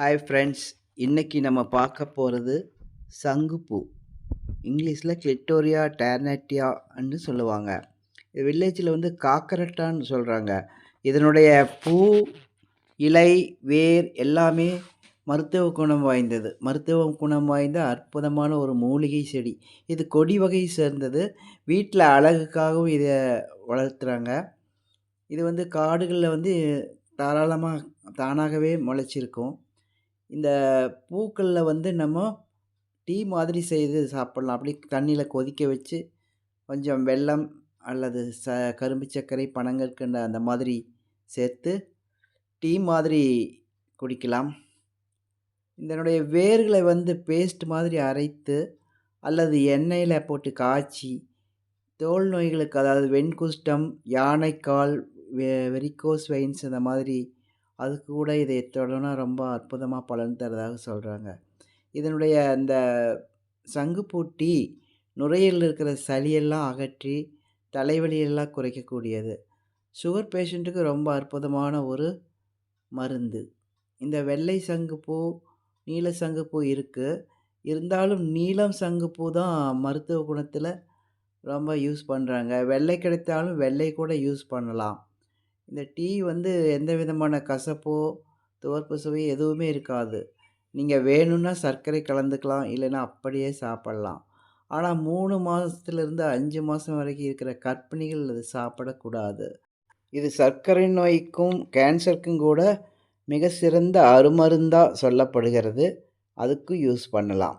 Hi friends இன்றைக்கி நம்ம பார்க்க போகிறது சங்குப்பூ. இங்கிலீஷில் கிளிட்டோரியா டேர்னட்டியான்னு சொல்லுவாங்க. இது வில்லேஜில் வந்து காக்கரட்டான்னு சொல்கிறாங்க இதனுடைய பூ இலை வேர் எல்லாமே மருத்துவ குணம் வாய்ந்தது. மருத்துவ குணம் வாய்ந்த அற்புதமான ஒரு மூலிகை செடி. இது கொடி வகை சேர்ந்தது. வீட்டில் அழகுக்காகவும் இதை வளர்த்துறாங்க. இது வந்து காடுகளில் வந்து தாராளமாக தானாகவே முளைச்சிருக்கும். இந்த பூக்களில் வந்து நம்ம டீ மாதிரி செய்து சாப்பிட்லாம். அப்படி தண்ணியில் கொதிக்க வச்சு கொஞ்சம் வெல்லம் அல்லது ச கரும்பு சர்க்கரை பனங்கற்கண்டு அந்த மாதிரி சேர்த்து டீ மாதிரி குடிக்கலாம். இதனுடைய வேர்களை வந்து பேஸ்ட் மாதிரி அரைத்து அல்லது எண்ணெயில் போட்டு காய்ச்சி தோல் நோய்களுக்கு அதாவது வெண்குஷ்டம் யானைக்கால் வெ வெரிகோஸ் வெயின்ஸ் இந்த மாதிரி அதுக்கு கூட இதை தொடர்னா ரொம்ப அற்புதமாக பலன் தரதாக சொல்கிறாங்க இதனுடைய அந்த சங்குப்பூ டீ நுரையீரலில் இருக்கிற சளியெல்லாம் அகற்றி தலைவலியெல்லாம் குறைக்கக்கூடியது. சுகர் பேஷண்ட்டுக்கு ரொம்ப அற்புதமான ஒரு மருந்து. இந்த வெள்ளை சங்குப்பூ நீல சங்குப்பூ இருக்குது இருந்தாலும் நீலம் சங்குப்பூ தான் மருத்துவ குணத்தில் ரொம்ப யூஸ் பண்ணுறாங்க வெள்ளை கிடைத்தாலும் வெள்ளை கூட யூஸ் பண்ணலாம். இந்த டீ வந்து எந்த விதமான கசப்போ துவர்ப்பு சுவை எதுவுமே இருக்காது. நீங்கள் வேணும்னா சர்க்கரை கலந்துக்கலாம் இல்லைன்னா அப்படியே சாப்பிட்லாம். ஆனால் மூணு மாதத்துலேருந்து அஞ்சு மாதம் வரைக்கும் இருக்கிற கர்ப்பிணிகள் இது சாப்பிடக்கூடாது. இது சர்க்கரை நோய்க்கும் கேன்சருக்கும் கூட மிக சிறந்த அருமருந்தாக சொல்லப்படுகிறது. அதுக்கும் யூஸ் பண்ணலாம்.